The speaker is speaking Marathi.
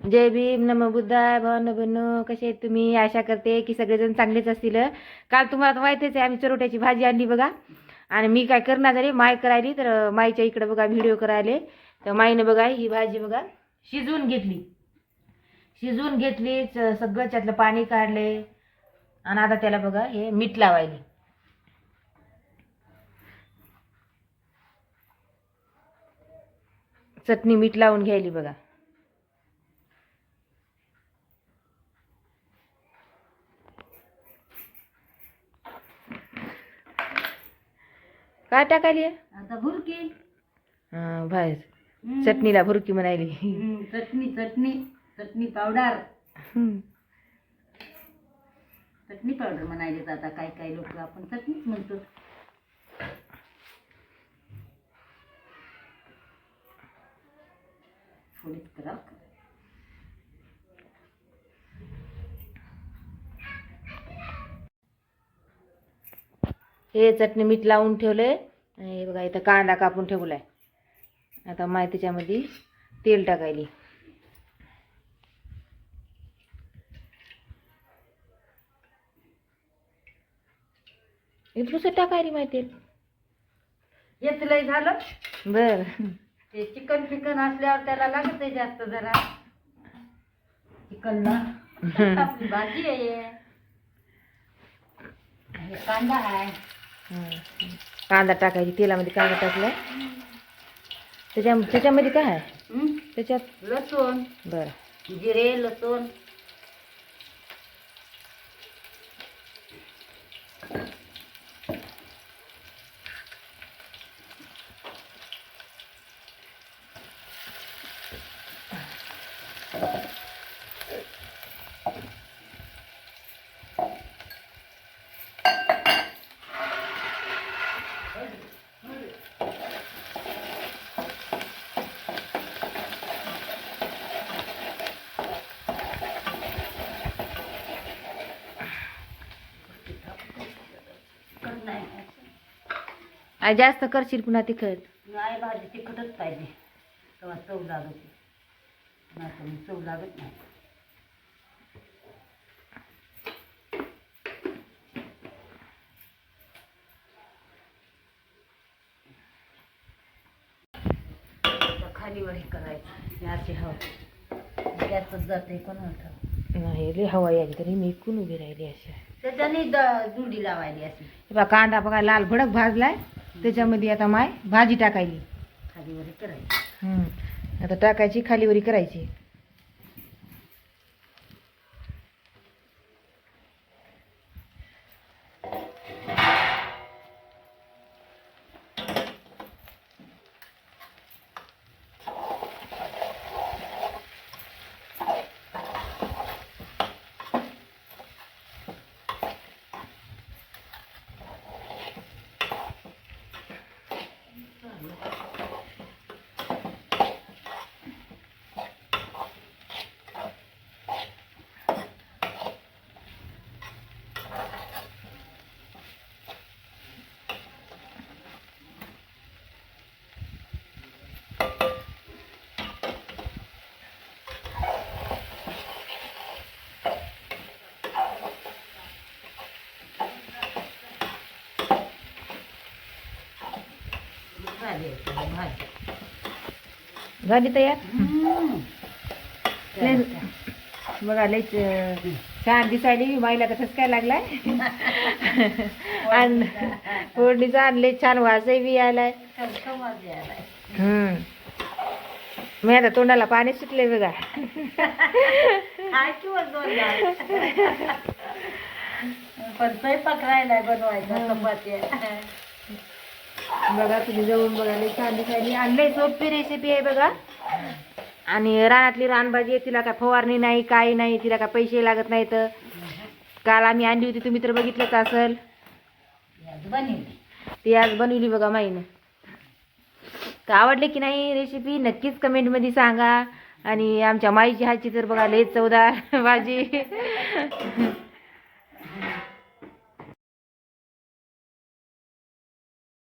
जय भीम नम बुद्धाय भावना बनो कसे तुम्ही? आशा करते की सगळेजण चांगलेच असतील. काल तुम्हाला तर माहितीच आहे आम्ही चरोट्याची भाजी आणली बघा. आणि मी काय करणार झाली माय करायली तर माईच्या इकडे बघा व्हिडिओ करायले. तर माईने बघा ही भाजी बघा शिजवून घेतली. शिजवून घेतली सगळं त्यातलं पाणी काढले. आणि आता त्याला बघा हे मीठ लावायले. चटणी मीठ लावून घ्यायली बघा. काय टाकायली? आता भुरकी. हा, बाहेर. हम्म. चटणीला भुरकी म्हणायली. हम्म, चटणी चटणी. चटणी पावडर. चटणी पावडर म्हणायले आता काय काय लोक आपण चटणीच म्हणतो. थोडीच करा हे चटणी मीठ लावून ठेवलंय. आणि हे बघा इथं कांदा कापून ठेवलाय. आता माय त्याच्यामध्ये तेल टाकायली. इथलं टाकायली माय तेल. येत लय झालं. बर. ते चिकन फिकन असल्यावर त्याला लागत आहे जास्त जरा. चिकनला. आपली भाजी आहे. हे कांदा आहे. कांदा टाकायची तेलामध्ये कांदा टाकलाय. त्याच्या त्याच्यामध्ये काय आहे? त्याच्यात लसूण. बरं. जिरे लसूण आणि जास्त करशील पुन्हा तिखट? नाही भाजी तिखटच पाहिजे. तेव्हा चव लागते नाही. तर मग चव लागत नाही. आता खाली वरी करायचं. गॅसची हवा. गॅसच जाते कोणाला ठाऊक. नाही लई हवा यायची तरी मी इकून उभी राहिली अशा. त्याच्याने द- जुडी लावायली अशी. हे बघा कांदा बघा लाल भडक भाजलाय. त्याच्यामध्ये आता माय भाजी टाकायली. खाली वरी करायची. हम्म. आता टाकायची खालीवरी करायची झाली आता भाजी झाली तयार? बघा लय छान दिसायली. माईला तर ठसकाय लागलाय? आणि फोडणीचा आणि लय छान वासही बी आलाय मी आता तोंडाला पाणी सुटले बघा. काय. पण स्वयंपाक राहिलाय बनवायचा बघा तुम्ही जवळून बघा लय छान दिसायली आणि लय सोपी रेसिपी आहे बघा. आणि रानातली रानभाजी आहे तिला काय फवारणी नाही काही नाही तिला काय पैसे लागत नाहीत. काल आम्ही आणली होती तुम्ही तर बघितलंच असेल. ती आज बनवली बघा माईनं. तर आवडले की नाही रेसिपी नक्कीच कमेंटमध्ये सांगा. आणि आमच्या माईची हाची तर बघा लय चवदार भाजी.